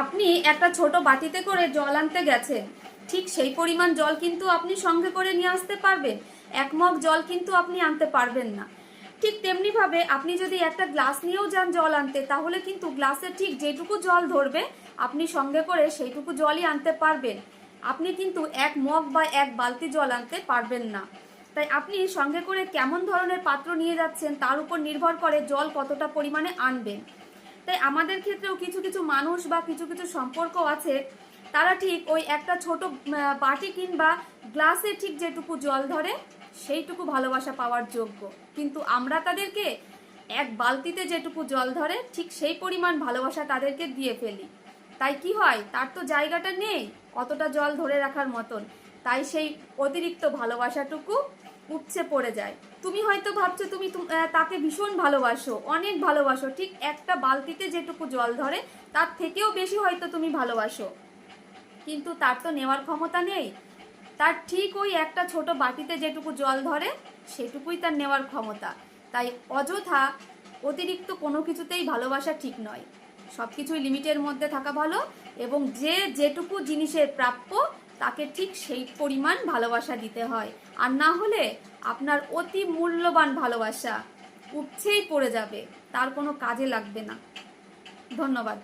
আপনি একটা ছোট বাটিতে করে জল আনতে গেছেন। ঠিক সেই পরিমাণ জল কিন্তু আপনি সঙ্গে করে নিয়ে আসতে পারবেন। এক মগ জল কিন্তু আপনি আনতে পারবেন না। ঠিক তেমনিভাবে আপনি যদি একটা গ্লাস নিয়েও যান জল আনতে, তাহলে কিন্তু গ্লাসে ঠিক যেটুকু জল ধরবে, আপনি সঙ্গে করে সেইটুকু জলই আনতে পারবেন। আপনি কিন্তু এক মগ বা এক বালতি জল আনতে পারবেন না। তাই আপনি সঙ্গে করে কেমন ধরনের পাত্র নিয়ে যাচ্ছেন, তার উপর নির্ভর করে জল কতটা পরিমাণে আনবেন। তাই আমাদের ক্ষেত্রেও কিছু কিছু মানুষ বা কিছু কিছু সম্পর্ক আছে, তারা ঠিক ওই একটা ছোট বাটি কিংবা গ্লাসে ঠিক যেটুকু জল ধরে, সেইটুকু ভালোবাসা পাওয়ার যোগ্য। কিন্তু আমরা তাদেরকে এক বালতিতে যেটুকু জল ধরে, ঠিক সেই পরিমাণ ভালোবাসা তাদেরকে দিয়ে ফেলি। তাই কি হয়? তার তো জায়গাটা নেই অতটা জল ধরে রাখার মতন। তাই সেই অতিরিক্ত ভালোবাসাটুকু উপচে পড়ে যায়। তুমি হয়তো ভাবছ তুমি তাকে ভীষণ ভালোবাসো, অনেক ভালোবাসো, ঠিক একটা বালতিতে যেটুকু জল ধরে তার থেকেও বেশি হয়তো তুমি ভালোবাসো। কিন্তু তার তো নেওয়ার ক্ষমতা নেই। তার ঠিক ওই একটা ছোট বাটিতে যেটুকু জল ধরে, সেটুকুই তার নেওয়ার ক্ষমতা। তাই অযথা অতিরিক্ত কোনো কিছুতেই ভালোবাসা ঠিক নয়। সব কিছুই লিমিটের মধ্যে থাকা ভালো এবং যে যেটুকু জিনিসের প্রাপ্য তাকে ঠিক সেই পরিমাণ ভালোবাসা দিতে হয়। আর না হলে আপনার অতি মূল্যবান ভালোবাসা উপছেই পড়ে যাবে। তার কোনো কাজে লাগবে না। ধন্যবাদ।